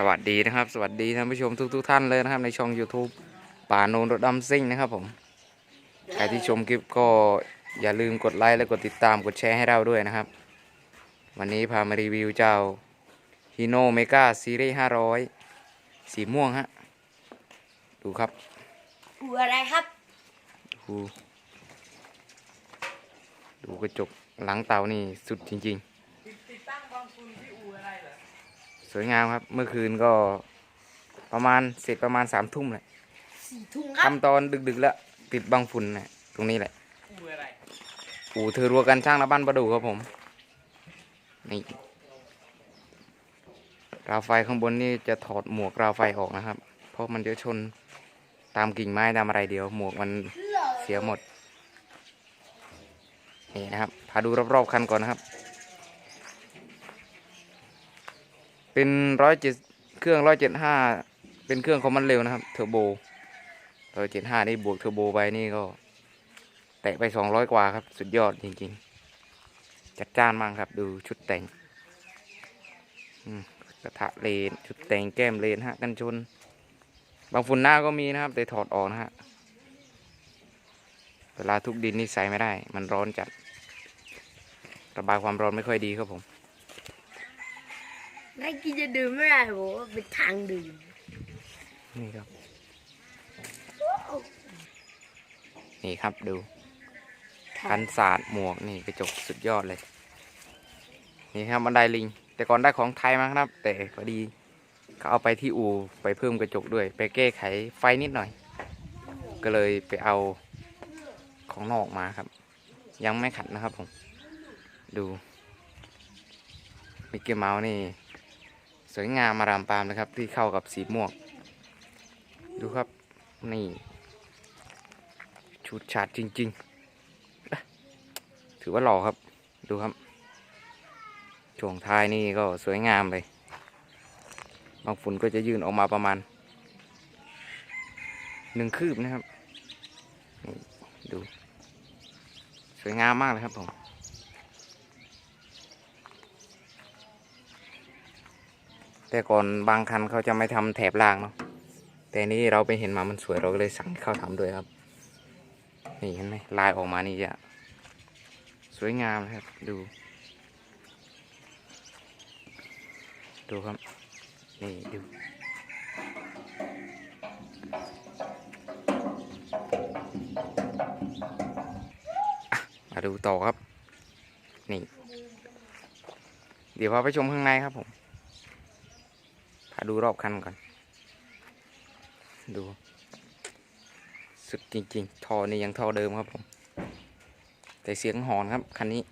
สวัสดีนะครับ สวัสดีท่านผู้ชมทุกๆท่านเลยนะครับ ในช่อง YouTube ป่าโนนรถดำซิ่งนะครับผมใครที่ชมคลิปก็อย่าลืมกดไลค์และกดติดตามกดแชร์ให้เราด้วยนะครับ วันนี้พามารีวิวเจ้าฮีโนเมกาซีรีส์500สีม่วงฮะ ดูครับอูอะไรครับ ดูดูกระจกหลังเตานี่สุดจริงๆ สวยงามครับ เมื่อคืนก็ประมาณเสร็จประมาณสามทุ่มแหละสี่ทุ่งครับทำตอนดึกๆแล้วติดบังฝุ่นนะตรงนี้แหละอู่เธอรัวกันช่างละบ้านประดูครับผม นี่ราวไฟข้างบนนี่จะถอดหมวกราวไฟออกนะครับ เพราะมันจะชนตามกิ่งไม้ตามอะไรเดียว หมวกมันเสียหมด นี่นะครับ พาดูรอบๆคันก่อนนะครับ เป็นร้อยเจ็ดเครื่องร้อยเจ็ดห้าเป็นเครื่องของมันเร็วนะครับเทอร์โบร้อยเจ็ดห้านี่บวกเทอร์โบไปนี่ก็ แตะไปสองร้อยกว่าครับ สุดยอดจริงๆ จัดจ้านมากครับดูชุดแต่งกระทะเลนชุดแต่งแก้มเลนฮะ กันชน บางฝุ่นหน้าก็มีนะครับ แต่ถอดออกนะฮะเวลาทุกดินนี่ใส่ไม่ได้ มันร้อนจัด ระบายความร้อนไม่ค่อยดีครับผม ไม่กินจะดื่มไม่ได้บอกว่าเป็นทางดื่มนี่ครับ นี่ครับดูกันศาสตร์หมวกนี่กระจกสุดยอดเลย นี่ครับบันไดลิง แต่ก่อนได้ของไทยมาครับ แต่พอดีเขาเอาไปที่อู่ไปเพิ่มกระจกด้วย ไปแก้ไขไฟนิดหน่อย ก็เลยไปเอาของนอกมาครับ ยังไม่ขัดนะครับผม ดูมิกกี้เมาส์นี่ สวยงามมารามปามนะครับ ที่เข้ากับสีม่วง ดูครับ นี่ชุดฉาดจริง ๆ ถือว่าหล่อครับ ดูครับช่วงท้ายนี่ก็สวยงามเลย บางฝุ่นก็จะยื่นออกมาประมาณหนึ่งคืบนะครับ ดู สวยงามมากเลยครับผม แต่ก่อนบางคันเขาจะไม่ทำแถบล่างเนาะแต่นี่เราไปเห็นมามันสวยเราก็เลยสั่งให้าทำด้วยครับ นี่เห็นไหมลายออกมานี่จะสวยงามนะครับดู ดูครับ นี่ดูมาดูต่อครับ นี่ เดี๋ยวพาไปชมข้างในครับผมาดูรอบคันก่อน ดู สุดจริงๆท่อนี่ยังท่อเดิมครับผม แต่เสียงหอนครับ คันนี้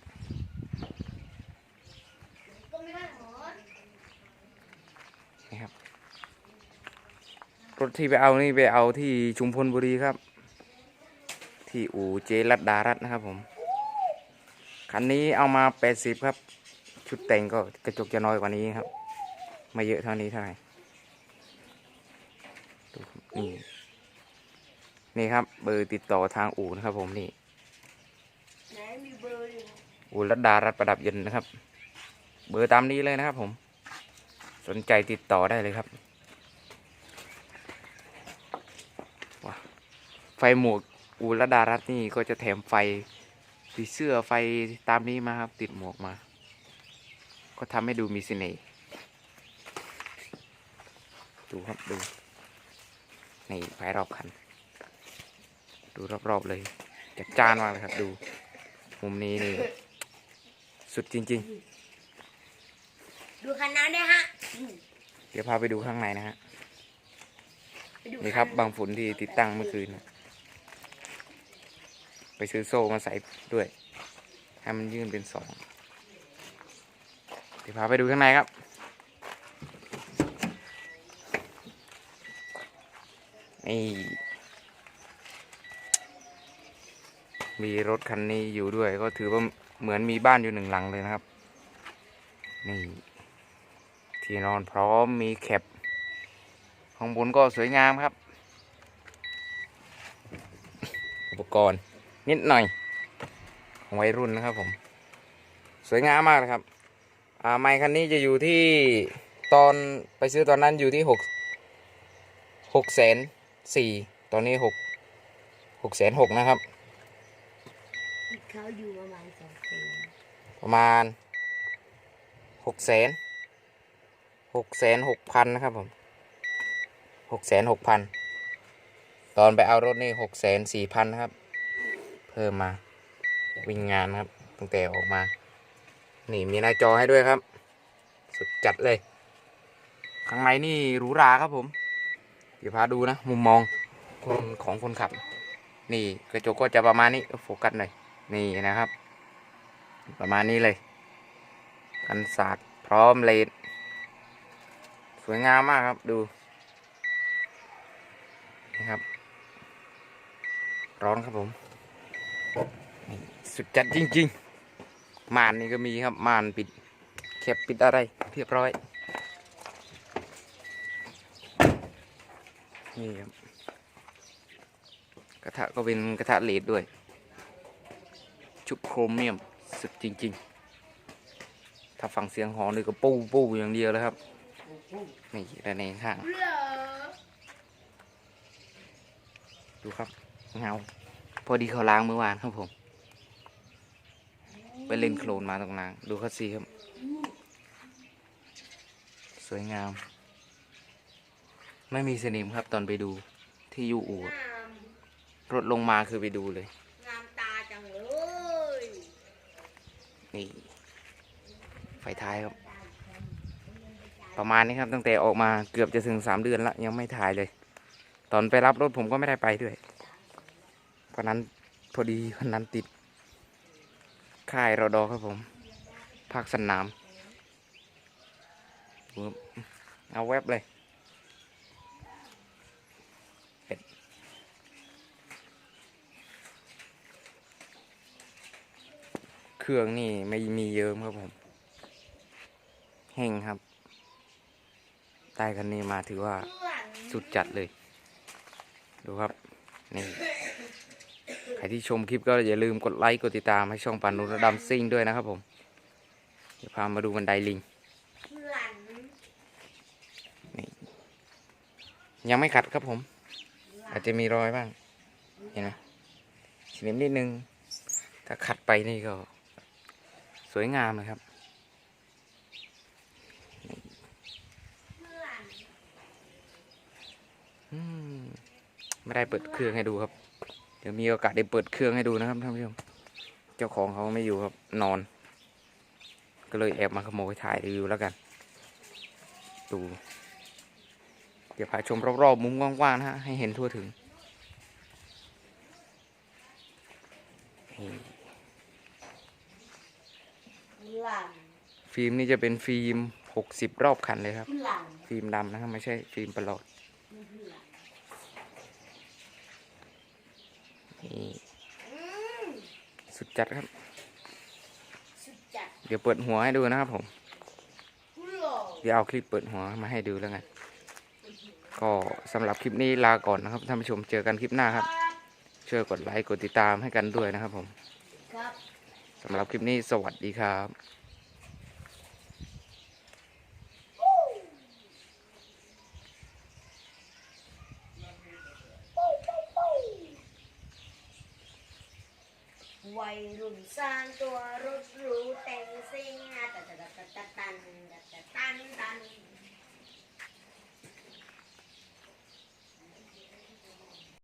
รอนี่ครับ รถที่ไปเอานี่ไปเอาที่ชุมพลบุรีครับ ที่อู่เจรัตดารัตนะครับผม คันนี้เอามา 80 ครับ ชุดแต่งก็กระจกจะน้อยกว่านี้ครับ ไม่เยอะเท่านี้เท่าไหร่นี่นี่ครับ เบอร์ติดต่อทางอู่นะครับ ผมนี่อู่รัตดารัตประดับยนต์นะครับ เบอร์ตามนี้เลยนะครับ ผม สนใจติดต่อได้เลยครับว้าไฟหมวกอู่รัตดารัตนี่ก็จะแถมไฟสีเสื้อไฟตามนี้มาครับ ติดหมวกมา ก็ทำให้ดูมีเสน่ห์ ดูครับดูนี่ไฟรอบคัน ดูรอบๆเลยจัดจ้านมากเลยครับ ดู มุมนี้นี่สุดจริงดูคันนั้นด้วยฮะอืมๆเดี๋ยวพาไปดูข้างในนะฮะไปดูนี่ครับบางฝุ่นที่ติดตั้งเมื่อคืนนะไปซื้อโซ่มาใส่ด้วยให้มันยื่นเป็นสองเดี๋ยวพาไปดูข้างในครับ นี่มีรถคันนี้อยู่ด้วย ก็ถือว่าเหมือนมีบ้านอยู่หนึ่งหลังเลยนะครับ นี่ ที่นอนพร้อมมีแคปข้างบนก็สวยงามครับ อุปกรณ์นิดหน่อยของวัยรุ่นนะครับผม สวยงามมากเลยครับอ่าไมค์คันนี้จะอยู่ที่ตอนไปซื้อตอนนั้นอยู่ที่หกหกแสน สี่ตอนนี้หกหกแสนหกนะครับ เขาอยู่ประมาณสองปีประมาณหกแสนหกแสนหกพันนะครับผมหกแสนหกพันตอนไปเอารถนี่หกแสนสี่พันนะครับ เพิ่มมาวิ่งงานครับตั้งแต่ออกมา นี่มีหน้าจอให้ด้วยครับ สุดจัดเลย ข้างในนี่หรูหราครับผม เดี๋ยวพาดูนะ มุมมองคนของคนขับ นี่กระจกก็จะประมาณนี้โฟกัสหน่อยนี่นะครับ ประมาณนี้เลย กันศาสตร์พร้อมเลนสวยงามมากครับดูนี่ครับ ร้อนครับผมสุดจัดจริง ๆ ม่านนี่ก็มีครับม่านปิดแคบปิดอะไรเรียบร้อย นี่ครับ กระทะก็เป็นกระทะเลดด้วย ชุบโครเมียมสุดจริง ๆ ถ้าฟังเสียงหอนนี่ก็ปู้ปู้อย่างเดียวเลยครับ นี่ด้านในข้างเหรอดูครับ เงา พอดีเขาล้างเมื่อวานครับผม ไปเล่นโคลนมาตรงนั้นดูคัสซีครับ สวยงาม ไม่มีสนิมครับตอนไปดูที่ยูอูอะงามรถลงมาคือไปดูเลย งามตาจังเลย นี่ ไฟท้ายครับ ประมาณนี้ครับ ตั้งแต่ออกมาเกือบจะถึงสามเดือนละยังไม่ถ่ายเลย ตอนไปรับรถผมก็ไม่ได้ไปด้วยเพราะนั้นพอดีวันนั้นติด ค่ายรอดอครับผมภาคสนามดูครับเอาแวบเลยเป็ดเค รื่องนี่ไม่มีเยิ้มครับผมแห้งครับ ใต้คันนี้มาถือว่าสุดจัดเลย ดูครับ นี่ ใครที่ชมคลิปก็อย่าลืมกดไลค์ กดติดตามให้ช่องปันนุรดำซิ่งด้วยนะครับผม เดี๋ยวพามาดูบันไดลิงยังไม่ขัดครับผม อาจจะมีรอยบ้าง เห็นไหมสนิมนิดนึง ถ้าขัดไปนี่ก็ สวยงามเลยครับ ไม่ได้เปิดเครื่องให้ดูครับ เดี๋ยวมีโอกาสได้เปิดเครื่องให้ดูนะครับท่านผู้ชม เจ้าของเขาไม่อยู่ครับนอน ก็เลยแอบมาขโมยถ่ายรีวิวแล้วกัน ดู เดี๋ยวพาชมรอบๆมุมกว้างๆนะฮะให้เห็นทั่วถึงนี่ เพื่อน ฟิล์มนี่จะเป็นฟิล์ม60รอบคันเลยครับเพื่อนฟิล์มดำนะครับไม่ใช่ฟิล์มประหลอดเพื่อนนี่อืมสุดจัดครับสุดจัดเดี๋ยวเปิดหัวให้ดูนะครับผมเพื่อนเดี๋ยวเอาคลิปเปิดหัวมาให้ดูแล้วกัน ก็สำหรับคลิปนี้ลาก่อนนะครับท่านผู้ชมเจอกันคลิปหน้าครับ ช่วยกดไลค์กดติดตามให้กันด้วยนะครับผมครับสำหรับคลิปนี้สวัสดีครับ วัยรุ่นสร้างตัวรถหรู้แต่งซิ่งตันตันตันตันตันตัน